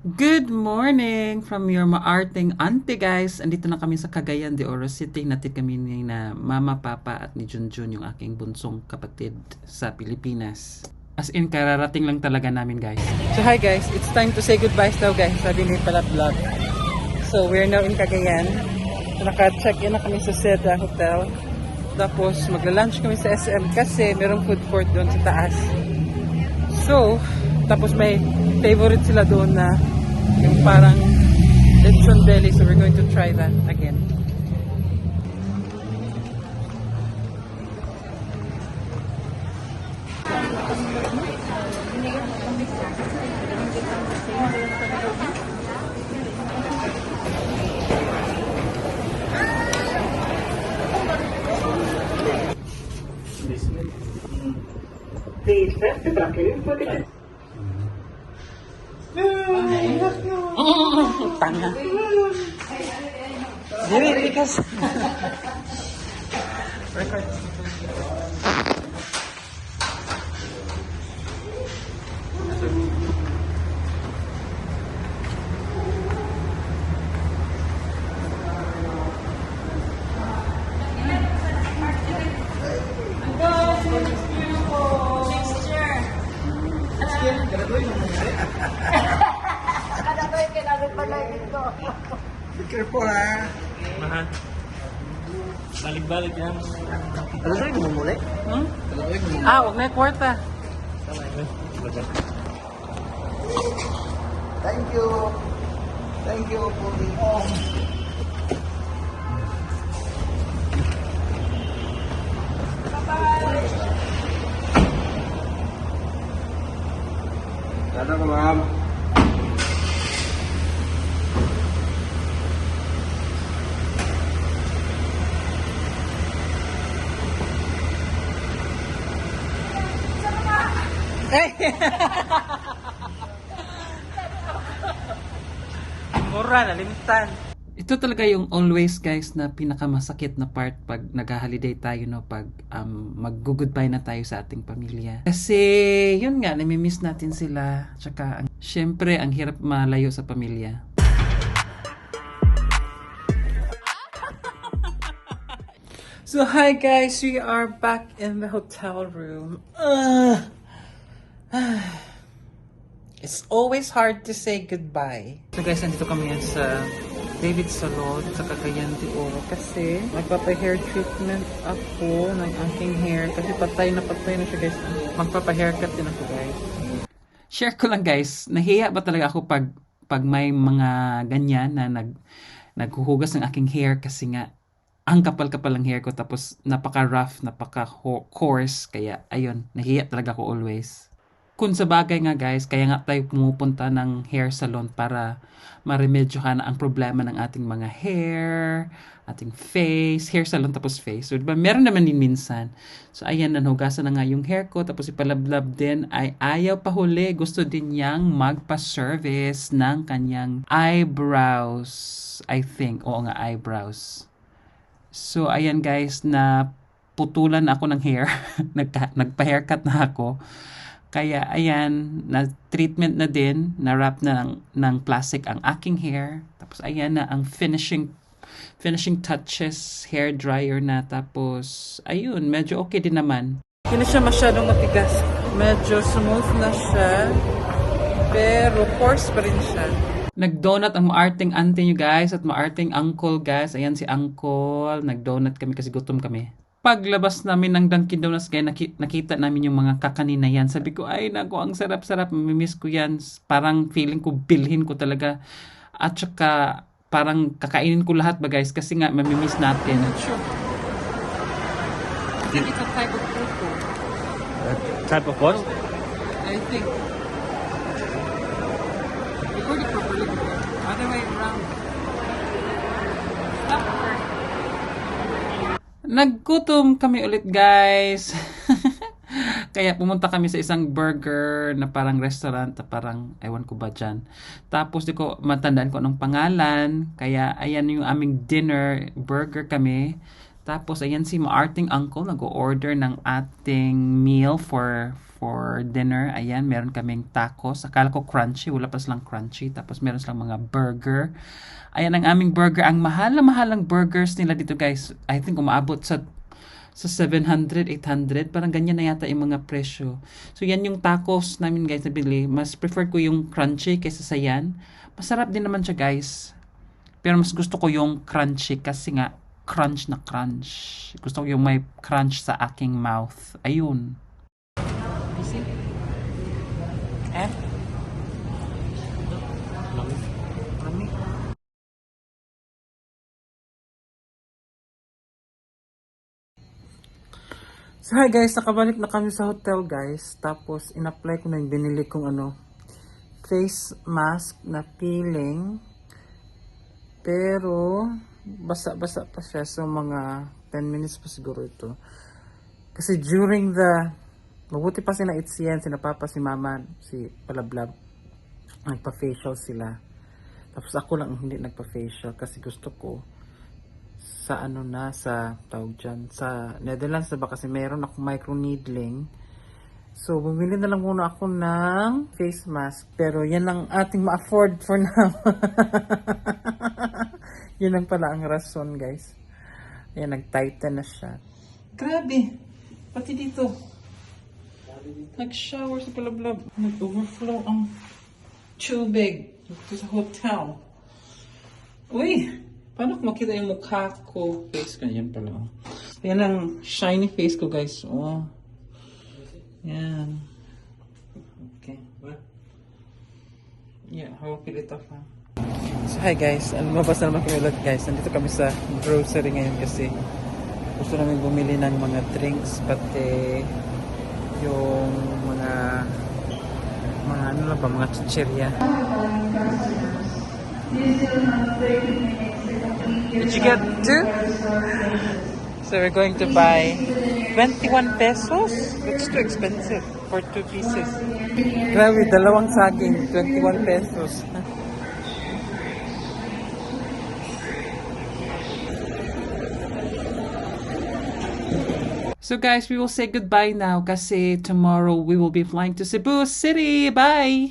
Good morning from your maarting auntie guys. Andito na kami sa Cagayan de Oro City. Natin kami ni na mama, papa at ni Junjun yung aking bunsong kapatid sa Pilipinas. As in, kararating lang talaga namin guys. So hi guys, it's time to say goodbyes daw guys. Sabi ni pala vlog. So we're now in Cagayan. Naka-check in na kami sa Seda Hotel. Tapos magla-lunch kami sa SM kasi merong food court doon sa taas. So, tapos may favorite sila doon na yung parang lechon belly. So we're going to try that again. Tanga. Dili, dili kas. Record. Picture po ha. Mahal. Balik-balik yan. Ano tayo gumumuli? Hmm? Ah, wag na yung kwarta. Thank you. Thank you po. Oh. Ka ma'am? Mura, nalimtan. Ito talaga yung always guys na pinakamasakit na part pag nag-holiday tayo no pag um, mag-goodbye na tayo sa ating pamilya. Kasi yun nga namimiss natin sila. Tsaka syempre ang hirap malayo sa pamilya. So hi guys, we are back in the hotel room. Ugh. It's always hard to say goodbye. So guys, nandito kami sa David Salon sa Cagayan de Oro. Kasi magpapa-hair treatment ako ng aking hair. Kasi patay na patay na siya guys. Magpapa-haircut din ako guys. Share ko lang guys, nahiya ba talaga ako pag pag may mga ganyan na nag naghuhugas ng aking hair? Kasi nga ang kapal-kapal ng hair ko tapos napaka-rough, napaka-coarse kaya ayun, nahiya talaga ako always kung sa bagay nga guys, kaya nga tayo pumupunta ng hair salon para maremedyohan ang problema ng ating mga hair, ating face, hair salon tapos face. So, diba, meron naman din minsan. So, ayan, nanugasan na nga yung hair ko, tapos ipalablab din, ay ayaw pa huli. Gusto din niyang magpa-service ng kanyang eyebrows. I think, oo nga, eyebrows. So, ayan guys, na putulan ako ng hair. Nagpa-haircut na ako. Kaya ayan, na treatment na din, na wrap na ng, ng plastic ang aking hair. Tapos ayan na ang finishing finishing touches, hair dryer na. Tapos ayun, medyo okay din naman. Hindi siya masyadong matigas. Medyo smooth na siya. Pero coarse pa rin siya. Nag-donut ang maarting auntie nyo guys at maarting uncle guys. Ayan si uncle. Nag-donut kami kasi gutom kami paglabas namin ng Dunkin Donuts kaya naki- nakita namin yung mga kakanin na yan. Sabi ko, ay nako, ang sarap-sarap. Mamimiss ko yan. Parang feeling ko, bilhin ko talaga. At saka, parang kakainin ko lahat ba guys? Kasi nga, mamimiss natin. Sure. It's a type of food ko. Type of what? I think. Record it properly. Other way around. Stop Naggutom kami ulit guys. Kaya pumunta kami sa isang burger na parang restaurant na parang ewan ko ba dyan. Tapos di ko matandaan ko anong pangalan. Kaya ayan yung aming dinner. Burger kami. Tapos, ayan si maarting uncle, nag-order ng ating meal for for dinner. Ayan, meron kaming tacos. Akala ko crunchy, wala pa silang crunchy. Tapos, meron silang mga burger. Ayan ang aming burger. Ang mahal na mahal ang burgers nila dito, guys. I think umaabot sa sa 700, 800. Parang ganyan na yata yung mga presyo. So, yan yung tacos namin, guys, nabili. Mas prefer ko yung crunchy kaysa sa yan. Masarap din naman siya, guys. Pero mas gusto ko yung crunchy kasi nga crunch na crunch. Gusto ko yung may crunch sa aking mouth. Ayun. Busy? Eh? So hi guys, nakabalik na kami sa hotel guys. Tapos in-apply ko na yung binili kong ano, face mask na peeling. Pero basa-basa pa siya so mga 10 minutes pa siguro ito. Kasi during the mabuti pa si na Itsian, si na Papa, si Mama, si Palablab, nagpa-facial sila. Tapos ako lang ang hindi nagpa-facial kasi gusto ko sa ano na sa tawag dyan, sa Netherlands na ba kasi meron ako microneedling. So, bumili na lang muna ako ng face mask. Pero yan lang ating ma-afford for now. yun lang pala ang rason, guys. Ayan, nag-tighten na siya. Grabe! Pati dito. Nag-shower sa palablab. Nag-overflow ang tubig dito sa hotel. Uy! Paano ko makita yung mukha ko? Face ko, yan pala. oh. Yan ang shiny face ko, guys. Oh. Yan. Okay. Yeah, hawapin ito pa. Hi guys. Ano, mabas na naman kami ulit guys. Nandito kami sa grocery ngayon kasi gusto namin bumili ng mga drinks pati yung mga mga ano lang ba, mga chichirya. Did you get two? So we're going to buy 21 pesos? That's too expensive for two pieces. Grabe, dalawang saging, 21 pesos. So guys, we will say goodbye now kasi tomorrow we will be flying to Cebu City. Bye!